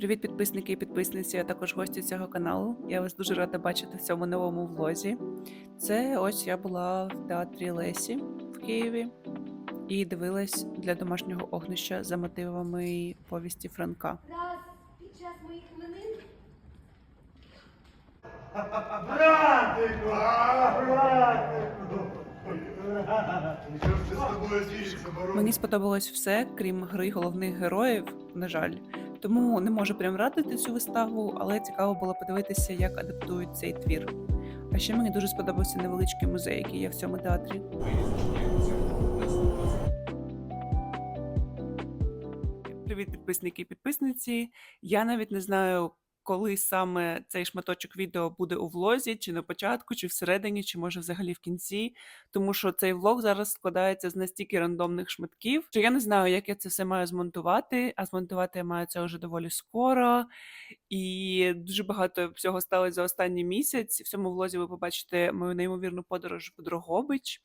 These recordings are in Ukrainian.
Привіт, підписники і підписниці, а також гості цього каналу. Я вас дуже рада бачити в цьому новому влозі. Це ось я була в театрі Лесі в Києві і дивилась для домашнього огнища за мотивами повісті Франка. Раз під час моїх Братику! Братику! Боро? Мені сподобалось все, крім гри головних героїв, на жаль. Тому не можу прям радити цю виставу, але цікаво було подивитися, як адаптують цей твір. А ще мені дуже сподобався невеличкий музей, який є в цьому театрі. Привіт, підписники і підписниці. Я навіть не знаю, коли саме цей шматочок відео буде у влозі, чи на початку, чи всередині, чи може взагалі в кінці. Тому що цей влог зараз складається з настільки рандомних шматків, що я не знаю, як я це все маю змонтувати. А змонтувати я маю це вже доволі скоро. І дуже багато всього сталося за останній місяць. В цьому влозі ви побачите мою неймовірну подорож в Дрогобич.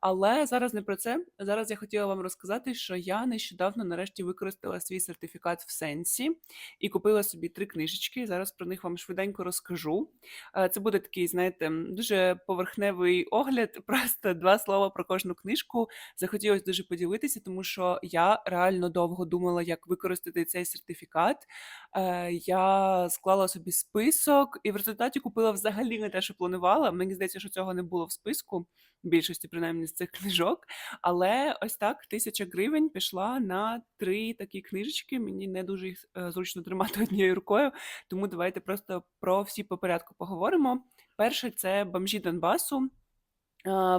Але зараз не про це. Зараз я хотіла вам розказати, що я нещодавно нарешті використала свій сертифікат в сенсі і купила собі три книжечки. Зараз про них вам швиденько розкажу. Е, Це буде такий, знаєте, дуже поверхневий огляд, просто два слова про кожну книжку. Захотілося дуже поділитися, тому що я реально довго думала, як використати цей сертифікат. Е, Я склала собі список і в результаті купила взагалі не те, що планувала. Мені здається, що цього не було в списку більшості, принаймні, з цих книжок. Але ось так тисяча гривень пішла на три такі книжечки. Мені не дуже їх е, зручно тримати однією рукою, тому давайте просто про всі по порядку поговоримо. Перше це бомжі Донбасу.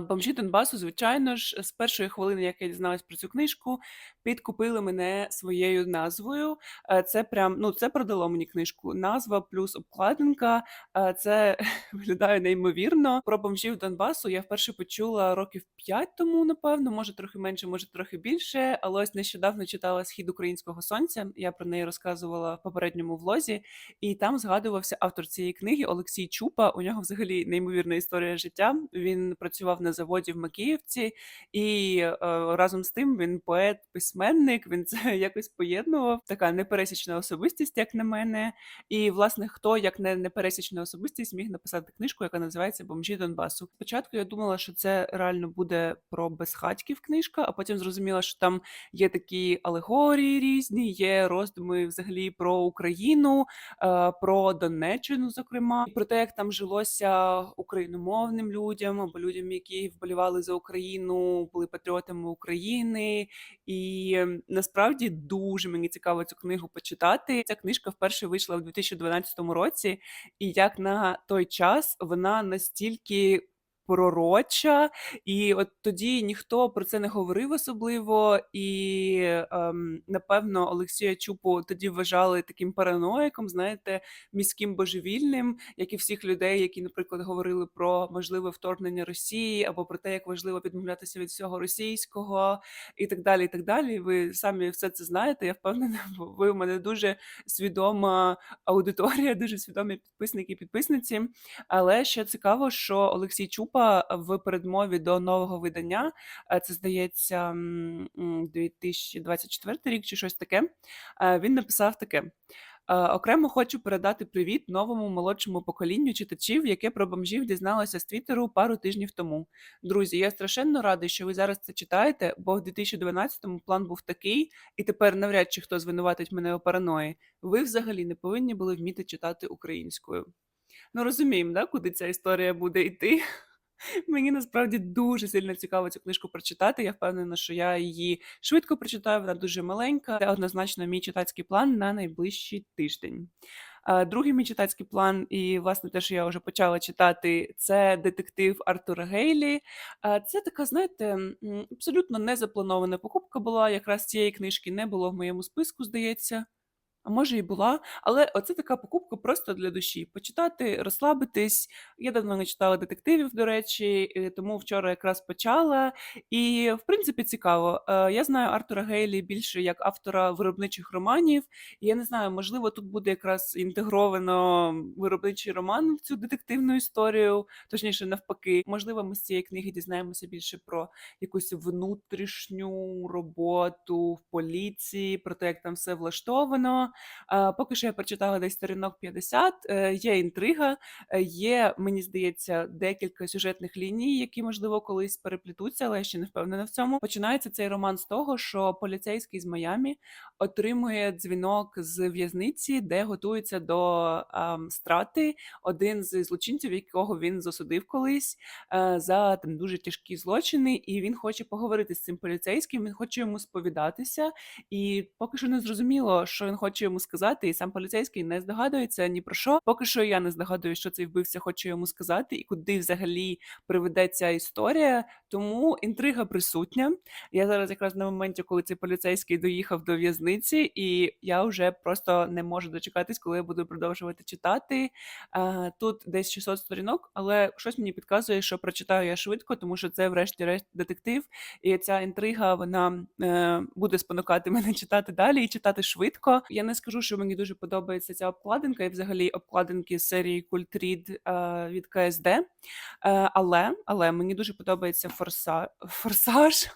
Бомжі Донбасу, звичайно ж, з першої хвилини, як я дізналась про цю книжку, підкупили мене своєю назвою. Е, Це прям ну це продало мені книжку. Назва плюс обкладинка. Е, Це виглядає неймовірно. Про бомжів Донбасу я вперше почула років п'ять тому, напевно, може трохи менше, може трохи більше. Але ось нещодавно читала Схід українського сонця. Я про неї розказувала в попередньому влозі, і там згадувався автор цієї книги Олексій Чупа. У нього взагалі неймовірна історія життя. Він працював на заводі в Макіївці, і е, разом з тим він поет, письменник. Він це якось поєднував. Така непересічна особистість, як на мене. І власне, хто як не непересічна особистість міг написати книжку, яка називається Бомжі Донбасу. Спочатку я думала, що це реально буде про безхатьків книжка, а потім зрозуміла, що там є такі алегорії різні, є роздуми взагалі про Україну, е, про Донеччину, зокрема, і про те, як там жилося україномовним людям або людям, які вболівали за Україну, були патріотами України. І насправді дуже мені цікаво цю книгу почитати. Ця книжка вперше вийшла в 2012 році, і як на той час вона настільки. Пророча, і от тоді ніхто про це не говорив особливо, і ем, напевно Олексія Чупу тоді вважали таким параноїком, знаєте, міським божевільним, як і всіх людей, які, наприклад, говорили про можливе вторгнення Росії або про те, як важливо відмовлятися від всього російського, і так далі. І так далі. Ви самі все це знаєте. Я впевнена, бо ви у мене дуже свідома аудиторія, дуже свідомі підписники і підписниці. Але ще цікаво, що Олексій Чупа в передмові до нового видання, е, це здається м, м, 2024 рік чи щось таке. е, Він написав таке. Е, Окремо хочу передати привіт новому молодшому поколінню читачів, яке про бомжів дізналося з Твіттеру пару тижнів тому. Друзі, я страшенно радий, що ви зараз це читаєте, бо в 2012-му план був такий, і тепер навряд чи хто звинуватить мене у параної. Ви взагалі не повинні були вміти читати українською. Ну розуміємо, да, куди ця історія буде йти. Мені насправді дуже сильно цікаво цю книжку прочитати. Я впевнена, що я її швидко прочитаю. Вона дуже маленька. Це однозначно мій читацький план на найближчий тиждень. Другий мій читацький план, і власне те, що я вже почала читати, це детектив Артура Гейлі. Це така, знаєте, абсолютно незапланована покупка була. Якраз цієї книжки не було в моєму списку, здається. А може і була, але оце така покупка просто для душі. Почитати, розслабитись. Я давно не читала детективів, до речі, тому вчора якраз почала. І, в принципі, цікаво. Е, Я знаю Артура Гейлі більше як автора виробничих романів. Я не знаю, можливо, тут буде якраз інтегровано виробничий роман в цю детективну історію, точніше, навпаки. Можливо, ми з цієї книги дізнаємося більше про якусь внутрішню роботу в поліції, про те, як там все влаштовано. Поки що я прочитала десь сторінок 50, е, є інтрига, е, є, мені здається, декілька сюжетних ліній, які, можливо, колись переплітуться, але я ще не впевнена в цьому. Починається цей роман з того, що поліцейський з Майамі отримує дзвінок з в'язниці, де готується до ем, страти один з злочинців, якого він засудив колись е, за там дуже тяжкі злочини, і він хоче поговорити з цим поліцейським. Він хоче йому сповідатися, і поки що не зрозуміло, що він хоче йому сказати. І сам поліцейський не здогадується ні про що. Поки що я не здогадую, що цей вбивця хоче йому сказати, і куди взагалі приведе ця історія. Тому інтрига присутня. Я зараз якраз на моменті, коли цей поліцейський доїхав до в'язниці, і я вже просто не можу дочекатись, коли я буду продовжувати читати. Тут десь 600 сторінок, але щось мені підказує, що прочитаю я швидко, тому що це, врешті-решт, детектив, і ця інтрига вона е, буде спонукати мене читати далі і читати швидко. Я не скажу, що мені дуже подобається ця обкладинка, і взагалі обкладинки серії Культрід е, від КСД. Е, але, але мені дуже подобається форса... форсаж.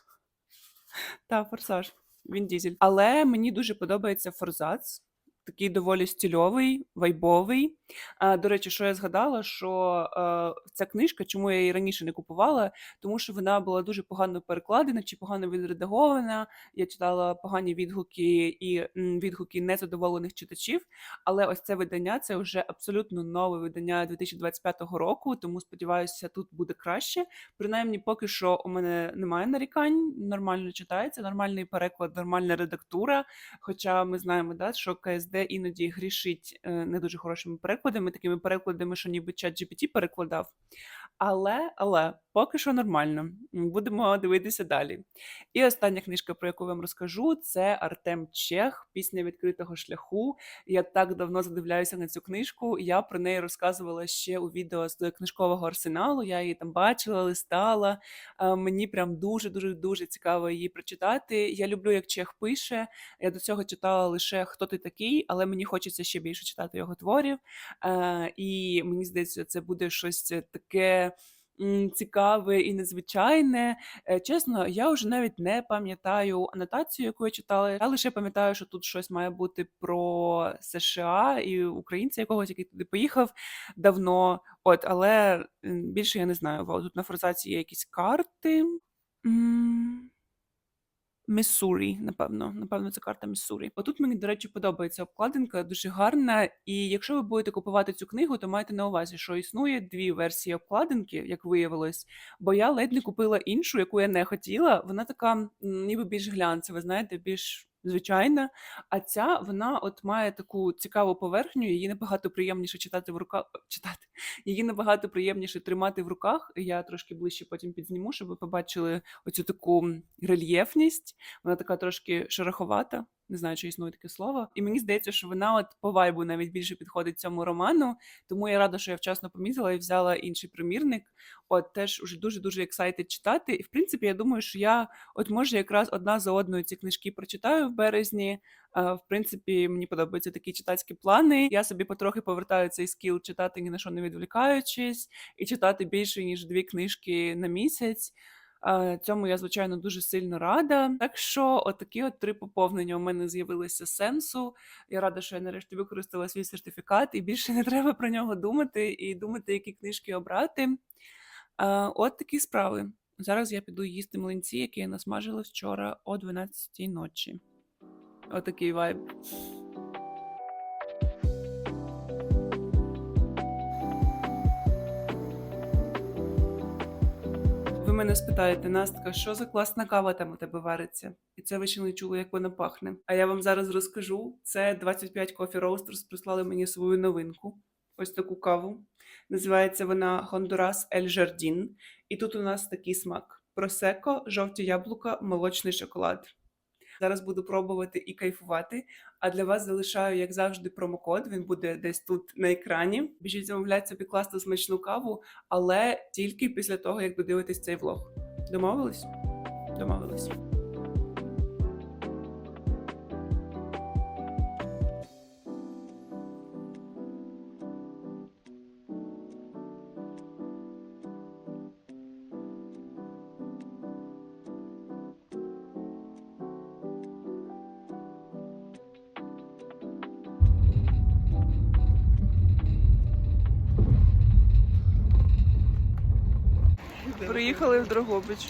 Та, форсаж. Він дізель. Але мені дуже подобається форзац. Такий доволі стільовий, вайбовий. А, до речі, що я згадала, що е, ця книжка, чому я її раніше не купувала, тому що вона була дуже погано перекладена чи погано відредагована. Я читала погані відгуки і м, відгуки незадоволених читачів. Але ось це видання це вже абсолютно нове видання 2025 року, тому сподіваюся, тут буде краще. Принаймні, поки що у мене немає нарікань, нормально читається, нормальний переклад, нормальна редактура. Хоча ми знаємо, да, що КСД іноді грішить е, не дуже хорошими перекладами, такими перекладами, що ніби чат GPT перекладав. Але, але поки що нормально. Будемо дивитися далі. І остання книжка, про яку вам розкажу, це Артем Чех, пісня відкритого шляху. Я так давно задивляюся на цю книжку. Я про неї розказувала ще у відео з книжкового арсеналу. Я її там бачила, листала. Мені прям дуже дуже дуже цікаво її прочитати. Я люблю, як Чех пише. Я до цього читала лише хто ти такий, але мені хочеться ще більше читати його творів. І мені здається, це буде щось таке. Цікаве і незвичайне. Е, Чесно, я вже навіть не пам'ятаю анотацію, яку я читала. Я лише пам'ятаю, що тут щось має бути про США і українця якогось, який туди поїхав давно. От, але більше я не знаю. Тут на форзації є якісь карти. Міссурі, напевно. Напевно, це карта Міссурі. Отут мені, до речі, подобається обкладинка, дуже гарна. І якщо ви будете купувати цю книгу, то майте на увазі, що існує дві версії обкладинки, як виявилось. Бо я ледь не купила іншу, яку я не хотіла. Вона така, ніби більш глянцева, знаєте, більш. Звичайна, а ця вона от має таку цікаву поверхню, її набагато приємніше читати в руках. Читати її набагато приємніше тримати в руках. Я трошки ближче потім підзніму, щоб ви побачили оцю таку рельєфність. Вона така трошки шероховата. Не знаю, чи існує таке слово. І мені здається, що вона от по вайбу навіть більше підходить цьому роману. Тому я рада, що я вчасно помітила і взяла інший примірник. От теж уже дуже дуже ексайтед читати. І в принципі, я думаю, що я от може якраз одна за одною ці книжки прочитаю в березні. В принципі, мені подобаються такі читацькі плани. Я собі потрохи повертаю цей скіл читати ні на що не відволікаючись, і читати більше ніж дві книжки на місяць. А, Цьому я, звичайно, дуже сильно рада. Так що, отакі от три поповнення у мене з'явилися сенсу. Я рада, що я нарешті використала свій сертифікат, і більше не треба про нього думати і думати, які книжки обрати. А, От такі справи. Зараз я піду їсти млинці, які я насмажила вчора о 12-й ночі. Отакий вайб. Мене спитаєте, Настка, що за класна кава там у тебе вариться? І це ви ще не чули, як вона пахне. А я вам зараз розкажу. Це 25 Coffee Roasters прислали мені свою новинку. Ось таку каву. Називається вона Honduras El Jardin. І тут у нас такий смак: просеко, жовті яблука, молочний шоколад. Зараз буду пробувати і кайфувати. А для вас залишаю, як завжди, промокод. Він буде десь тут на екрані. Біжіть замовляти собі класну смачну каву, але тільки після того, як додивитесь цей влог. Домовились? Домовились. Приїхали в Дрогобич.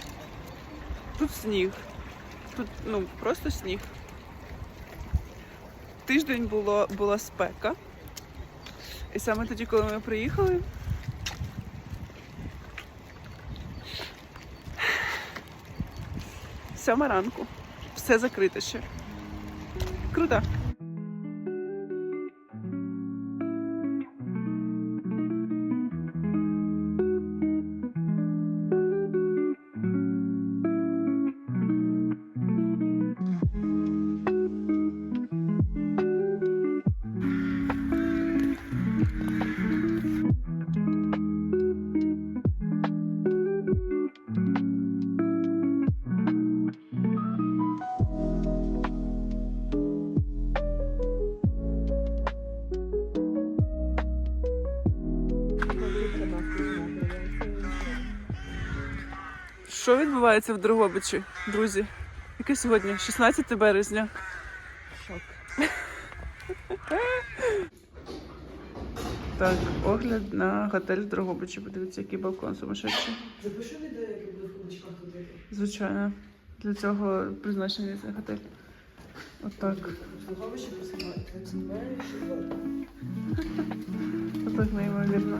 Тут сніг. Тут ну просто сніг. Тиждень було, була спека. І саме тоді, коли ми приїхали. Сьома ранку. Все закрите ще. Круто. Що відбувається в Дрогобичі, друзі? Яке сьогодні? 16 березня. Шок. Так, огляд на готель Дрогобичі. Подивіться, який балкон сумасшедший. Запиши відео, яке буде в куличках ходити. Звичайно. Для цього призначений цей готель. Отак. Слуховище посилає. Отак неймовірно.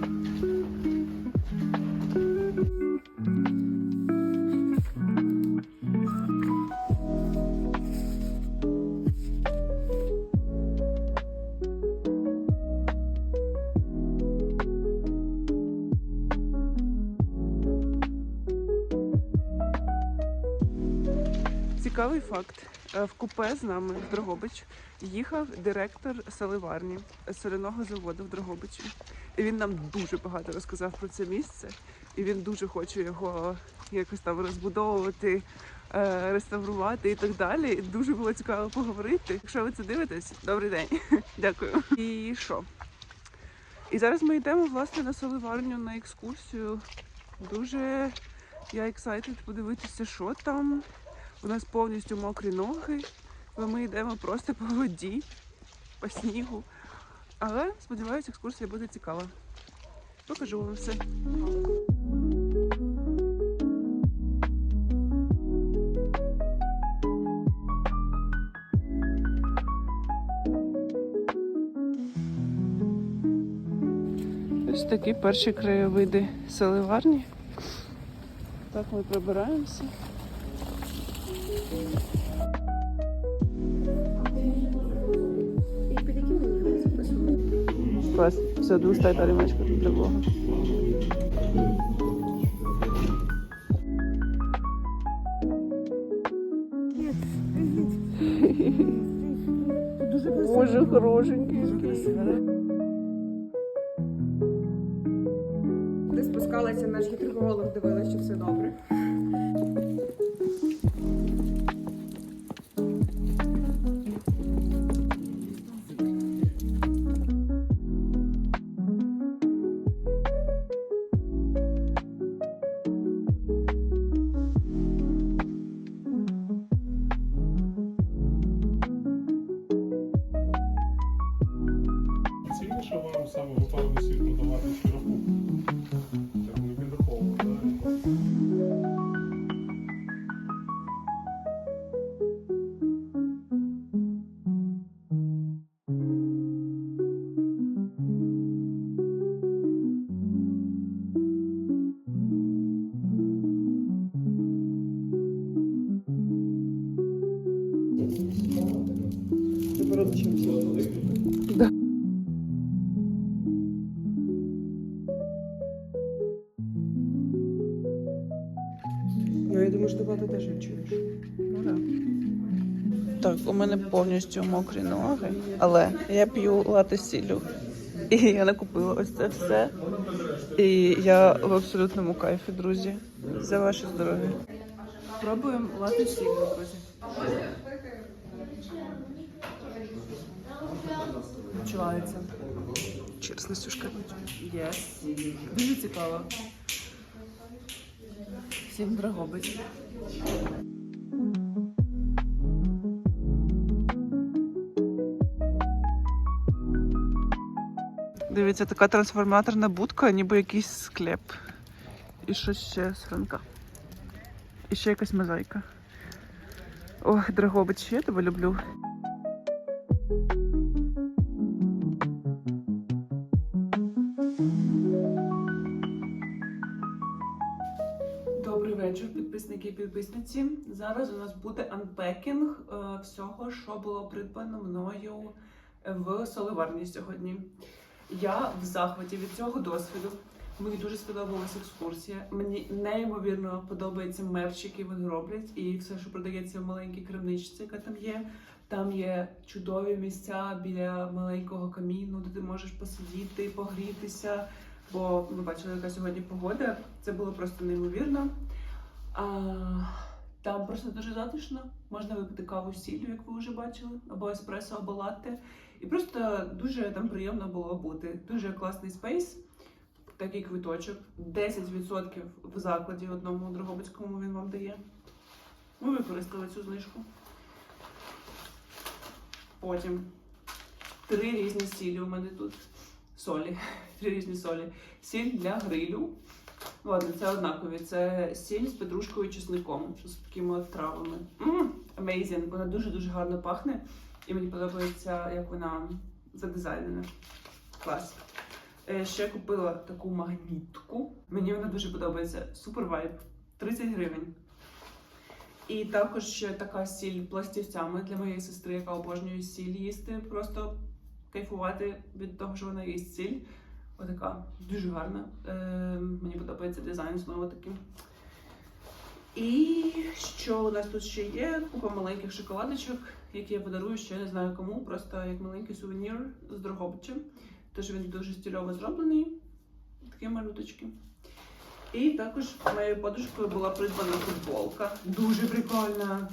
Цікавий факт. Е, В купе з нами в Дрогобич їхав директор соливарні соляного заводу в Дрогобичі. І він нам дуже багато розказав про це місце. І він дуже хоче його якось там розбудовувати, е, реставрувати і так далі. І дуже було цікаво поговорити. Якщо ви це дивитесь, добрий день. Дякую. І що? І зараз ми йдемо власне на соливарню на екскурсію. Дуже я excited подивитися, що там. У нас повністю мокрі ноги, бо ми йдемо просто по воді, по снігу. Але сподіваюся, екскурсія буде цікава. Покажу вам все. Ось такі перші краєвиди селиварні. Так ми прибираємося. Клас, все, достай та ремочка тут для Бога. Боже, хорошенький. Повністю мокрі ноги, але я п'ю лати з сіллю. І я накупила ось це все. І я в абсолютному кайфі, друзі. За ваше здоров'я. Пробуємо лати з сіллю, друзі. Відчувається. Через Настюшка. Єс. Дуже цікаво. Всім Драгобич. Дивіться, така трансформаторна будка, ніби якийсь склеп. І що ще з Франка? І ще якась мозаїка. Ох, Драгобич, я тебе люблю. Добрий вечір, підписники і підписниці. Зараз у нас буде анпекінг е, всього, що було придбано мною в соливарні сьогодні. Я в захваті від цього досвіду. Мені дуже сподобалася екскурсія. Мені неймовірно подобається мерч, який вони роблять, і все, що продається в маленькій крамничці, яка там є. Там є чудові місця біля маленького каміну, де ти можеш посидіти, погрітися. Бо ви бачили, яка сьогодні погода. Це було просто неймовірно. А, там просто дуже затишно. Можна випити каву сіллю, як ви вже бачили, або еспресо, або латте. І просто дуже там приємно було бути. Дуже класний спейс, такий квиточок. 10% в закладі одному Дрогобицькому він вам дає. Ми використали цю знижку. Потім три різні сілі у мене тут. Солі. Три різні солі. Сіль для грилю. Ладно, це однакові. Це сіль з петрушкою і чесником, з такими травами. Мм, amazing. Вона дуже-дуже гарно пахне. І мені подобається, як вона задизайнена. Клас. Е, Ще купила таку магнітку. Мені вона дуже подобається. Супер вайб. 30 гривень. І також ще така сіль пластівцями для моєї сестри, яка обожнює сіль їсти. Просто кайфувати від того, що вона їсть сіль. Отака дуже гарна. Е, мені подобається дизайн знову таки. І що у нас тут ще є? Купа маленьких шоколадочок, які я подарую ще не знаю кому, просто як маленький сувенір з Дрогобичем. Тож він дуже стильово зроблений. Такі малюточки. І також моєю подружкою була придбана футболка. Дуже прикольна.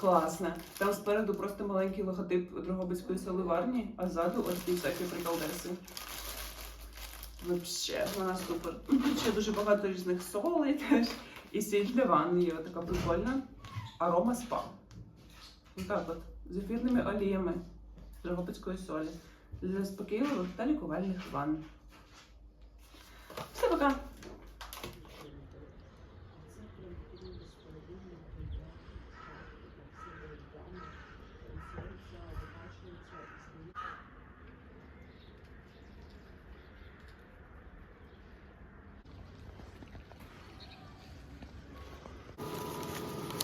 Класна. Там спереду просто маленький логотип Дрогобицької соливарні, а ззаду ось ці всякі приколдеси. Вообще, вона супер. Тут ще дуже багато різних солей теж. І сіль для ванни є така прикольна. Арома спа. Отак от. З ефірними оліями Дрогобицької солі. Для спокійливих та лікувальних ванн. Все, пока!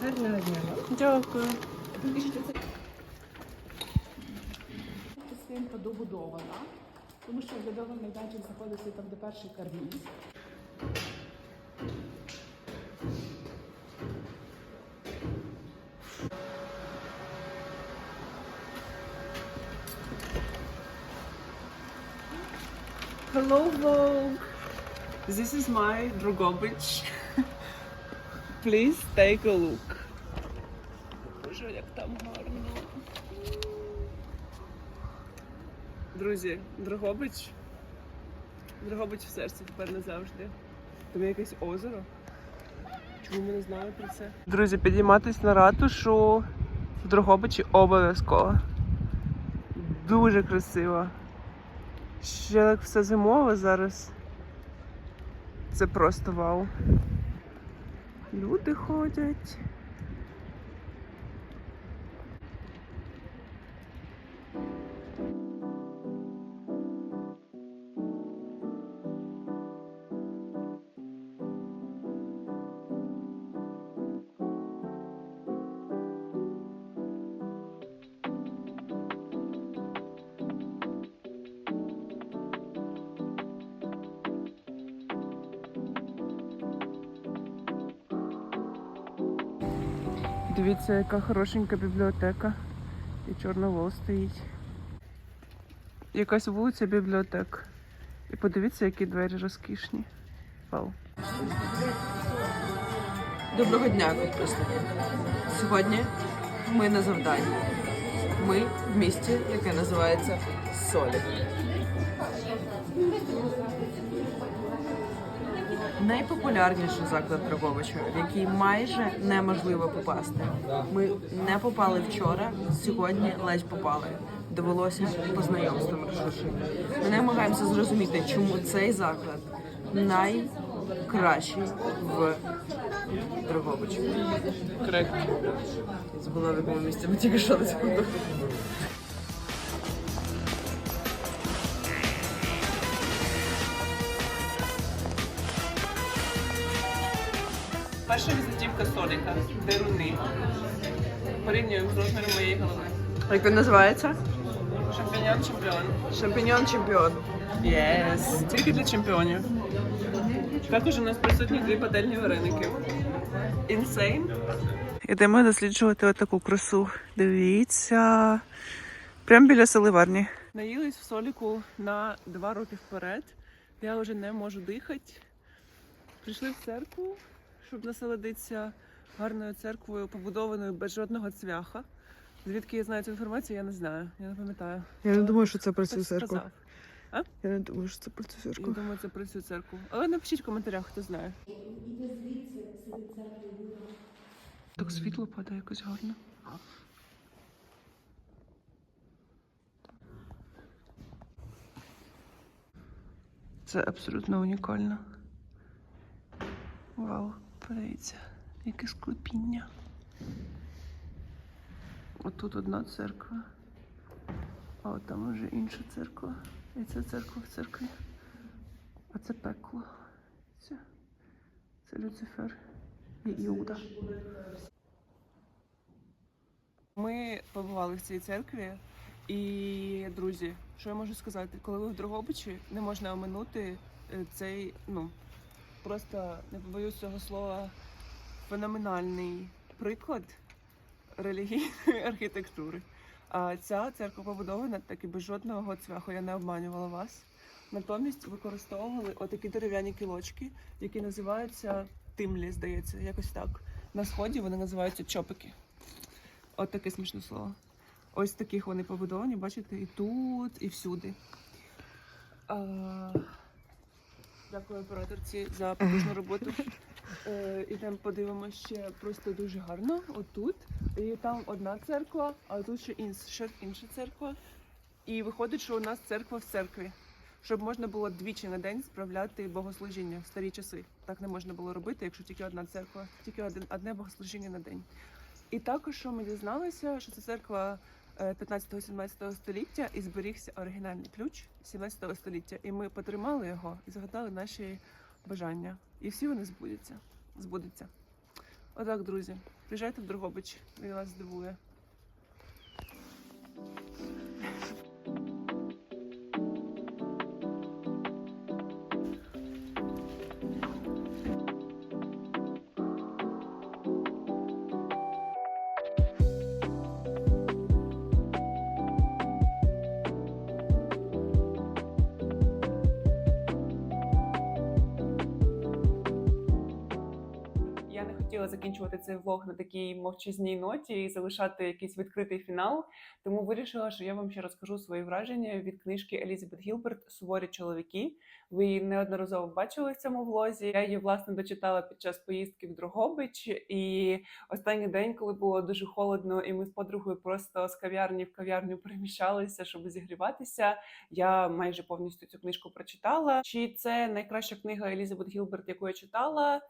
Гарного дня. Дякую. Оглядовий майданчик знаходиться там, де перший карніз. Hello, Vogue. This is my Drogobич. Please take a look. Боже, як там гарно. Друзі, Дрогобич. Дрогобич в серці тепер назавжди. Там є якесь озеро. Чому ми не знали про це? Друзі, підійматись на ратушу в Дрогобичі обов'язково. Дуже красиво. Ще як все зимове зараз. Це просто вау. Люди ходять. Дивіться, яка хорошенька бібліотека. І чорновол стоїть. Якась вулиця бібліотек. І подивіться, які двері розкішні. Вау. Доброго дня, підписники. Сьогодні ми на завданні. Ми в місті, яке називається Солі. Найпопулярніший заклад Дрогобича, в який майже неможливо попасти. Ми не попали вчора, сьогодні ледь попали. Довелося по знайомствам. Ми намагаємося зрозуміти, чому цей заклад най кращий в Дрогобичі. Корект. Забула в якому місці ми тільки що на Перша візитівка Соліка. Деруни. Порівнюємо з розміром моєї голови. Як він називається? Шампіньон чемпіон. Шампіньон чемпіон. Єс. Тільки для чемпіонів. Також у нас присутні дві пательні вареники. Інсейн. Ідемо досліджувати отаку красу. Дивіться. Прямо біля соливарні. Наїлись в соліку на два роки вперед. Я вже не можу дихати. Прийшли в церкву, щоб насолодитися гарною церквою, побудованою без жодного цвяха. Звідки я знаю цю інформацію, я не знаю. Я не пам'ятаю. Я не думаю, що це про Хтось сказав. Я не думаю, що це про цю Я думаю, це про цю церкву. Але напишіть в коментарях, хто знає. Так світло падає якось гарно. Це абсолютно унікально. Вау, подивіться, яке склепіння. Отут одна церква, а от там вже інша церква. І це церква в церкві. А це пекло. Це, це Люцифер і Іуда. Ми побували в цій церкві, і друзі, що я можу сказати, коли ви в Дрогобичі, не можна оминути е, цей, ну просто не побоюсь цього слова, феноменальний приклад релігійної архітектури. А ця церква побудована так і без жодного цвяху. Я не обманювала вас. Натомість використовували отакі дерев'яні кілочки, які називаються тимлі, здається, якось так. На сході вони називаються чопики. От таке смішне слово. Ось таких вони побудовані, бачите, і тут, і всюди. А... Дякую операторці за потужну роботу. Е, ідемо подивимося ще просто дуже гарно. Отут. І там одна церква, а тут ще інша, інша церква. І виходить, що у нас церква в церкві. Щоб можна було двічі на день справляти богослужіння в старі часи. Так не можна було робити, якщо тільки одна церква, тільки один, одне богослужіння на день. І також що ми дізналися, що це церква 15-17 століття і зберігся оригінальний ключ 17 століття. І ми потримали його і згадали наші бажання. І всі вони збудуться. збудуться. Отак, друзі, приїжджайте в Дрогобич, він вас здивує. Закінчувати цей влог на такій мовчазній ноті і залишати якийсь відкритий фінал. Тому вирішила, що я вам ще розкажу свої враження від книжки Елізабет Гілберт Суворі чоловіки. Ви її неодноразово бачили в цьому влозі. Я її власне дочитала під час поїздки в Дрогобич. І останній день, коли було дуже холодно, і ми з подругою просто з кав'ярні в кав'ярню переміщалися, щоб зігріватися. Я майже повністю цю книжку прочитала. Чи це найкраща книга Елізабет Гілберт, яку я читала?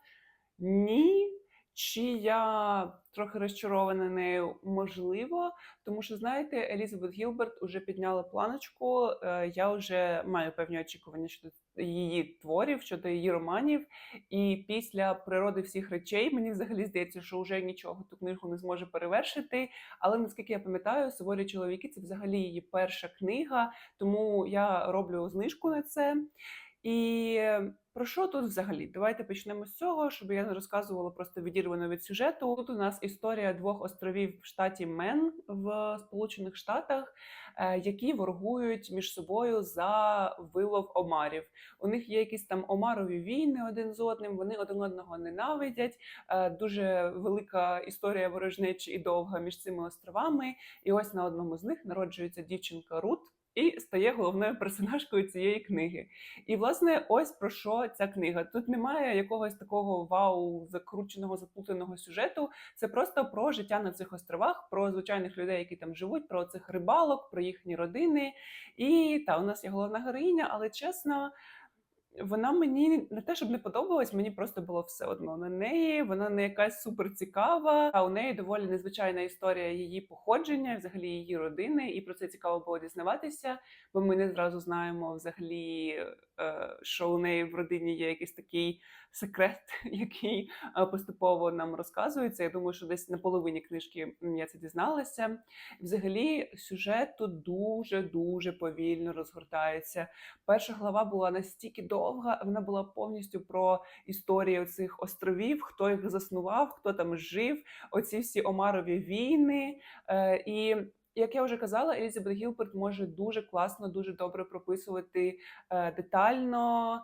Ні. Чи я трохи розчарована нею? Можливо, тому що знаєте, Елізабет Гілберт уже підняла планочку. е, Я вже маю певні очікування щодо її творів, щодо її романів. І після природи всіх речей мені взагалі здається, що вже нічого ту книгу не зможе перевершити. Але наскільки я пам'ятаю, суворі чоловіки це взагалі її перша книга, тому я роблю знижку на це. І про що тут взагалі? Давайте почнемо з цього, щоб я не розказувала просто відірвано від сюжету. Тут у нас історія двох островів в штаті Мен в Сполучених Штатах, е, які ворогують між собою за вилов омарів. У них є якісь там омарові війни один з одним. Вони один одного ненавидять. Е, Дуже велика історія ворожнечі і довга між цими островами. І ось на одному з них народжується дівчинка Рут. І стає головною персонажкою цієї книги. І власне, ось про що ця книга. Тут немає якогось такого вау, закрученого, заплутаного сюжету. Це просто про життя на цих островах, про звичайних людей, які там живуть, про цих рибалок, про їхні родини. І та у нас є головна героїня, але чесно. Вона мені не те, щоб не подобалась, мені просто було все одно на неї. Вона не якась супер цікава. А у неї доволі незвичайна історія її походження, взагалі її родини, і про це цікаво було дізнаватися, бо ми не зразу знаємо взагалі, що у неї в родині є якийсь такий секрет, який е, поступово нам розказується. Я думаю, що десь на половині книжки я це дізналася. Взагалі, сюжет тут дуже дуже повільно розгортається. Перша глава була настільки довга, вона була повністю про історію цих островів, хто їх заснував, хто там жив, оці всі Омарові війни. Е, і як я вже казала, Елізабет Гілберт може дуже класно, дуже добре прописувати е, детально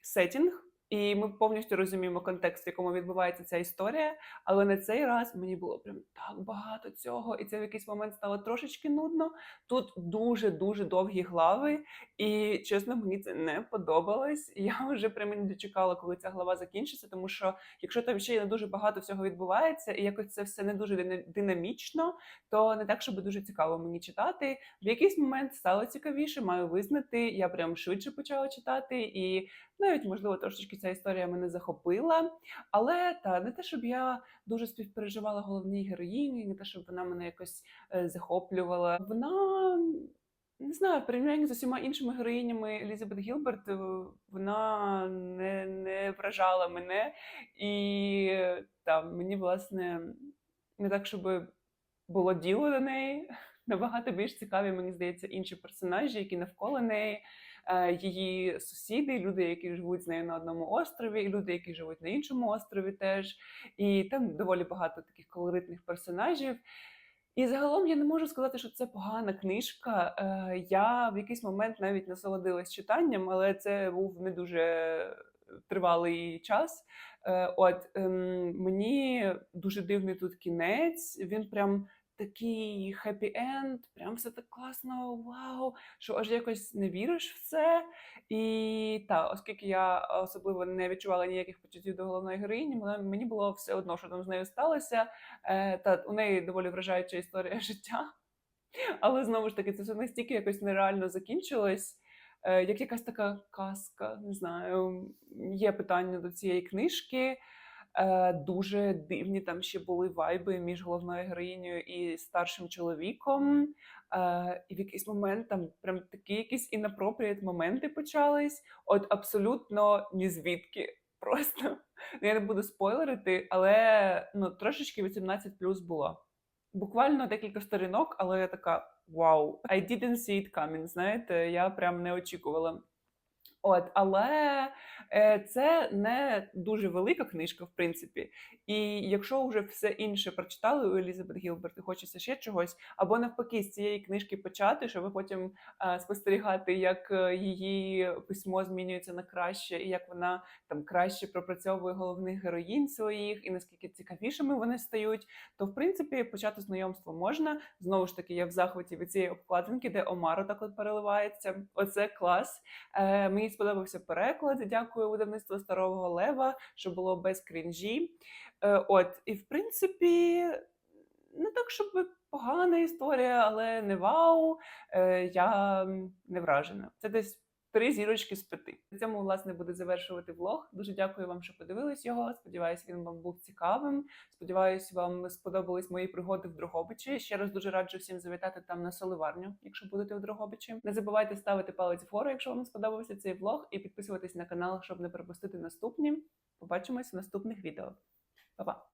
сетінг. І ми повністю розуміємо контекст, в якому відбувається ця історія. Але на цей раз мені було прям так багато цього, і це в якийсь момент стало трошечки нудно. Тут дуже дуже довгі глави, і чесно, мені це не подобалось. Я вже прямо не дочекала, коли ця глава закінчиться, тому що якщо там ще не дуже багато всього відбувається, і якось це все не дуже динамічно, то не так, щоб дуже цікаво мені читати. В якийсь момент стало цікавіше, маю визнати. Я прям швидше почала читати, і навіть можливо трошечки ця історія мене захопила. Але та не те, щоб я дуже співпереживала головній героїні, не те, щоб вона мене якось е, захоплювала. Вона не знаю, в порівнянні з усіма іншими героїнями Елізабет Гілберт, е, вона не, не вражала мене, і там мені власне не так, щоб було діло до неї. Набагато більш цікаві, мені здається, інші персонажі, які навколо неї, її сусіди, люди, які живуть з нею на одному острові, і люди, які живуть на іншому острові, теж. І там доволі багато таких колоритних персонажів. І загалом я не можу сказати, що це погана книжка. Е, Я в якийсь момент навіть насолодилась читанням, але це був не дуже тривалий час. Е, От ем, мені дуже дивний тут кінець. Він прям такий хеппі-енд, прям все так класно, вау, що аж якось не віриш в це. І та, оскільки я особливо не відчувала ніяких почуттів до головної героїні, мені було все одно, що там з нею сталося. Е, Та у неї доволі вражаюча історія життя. Але знову ж таки, це все настільки якось нереально закінчилось. Е, Як якась така казка, не знаю. Є питання до цієї книжки. Е, Дуже дивні там ще були вайби між головною героїнею і старшим чоловіком. Е, І в якийсь момент там прям такі якісь інапропріат моменти почались. От абсолютно ні звідки. Просто Ну, я не буду спойлерити, але ну трошечки 18 плюс було. Буквально декілька сторінок, але я така вау, I didn't see it coming, знаєте, я прям не очікувала. От, але е, це не дуже велика книжка, в принципі. І якщо вже все інше прочитали у Елізабет Гілберт і хочеться ще чогось, або навпаки з цієї книжки почати, щоб потім е, спостерігати, як е, її письмо змінюється на краще, і як вона там краще пропрацьовує головних героїнь своїх, і наскільки цікавішими вони стають, то в принципі почати знайомство можна. Знову ж таки, я в захваті від цієї обкладинки, де Омаро так от переливається. Оце клас. Мені сподобався переклад. Дякую видавництву Старого Лева, що було без крінжі. Е, от, і в принципі, не так, щоб погана історія, але не вау. Е, я не вражена. Це десь. Три зірочки з п'яти. На цьому власне буде завершувати влог. Дуже дякую вам, що подивились його. Сподіваюсь, він вам був цікавим. Сподіваюсь, вам сподобались мої пригоди в Дрогобичі. Ще раз дуже раджу всім завітати там на соливарню, якщо будете в Дрогобичі. Не забувайте ставити палець вгору, якщо вам сподобався цей влог, і підписуватись на канал, щоб не пропустити наступні. Побачимось в наступних відео. Па-па!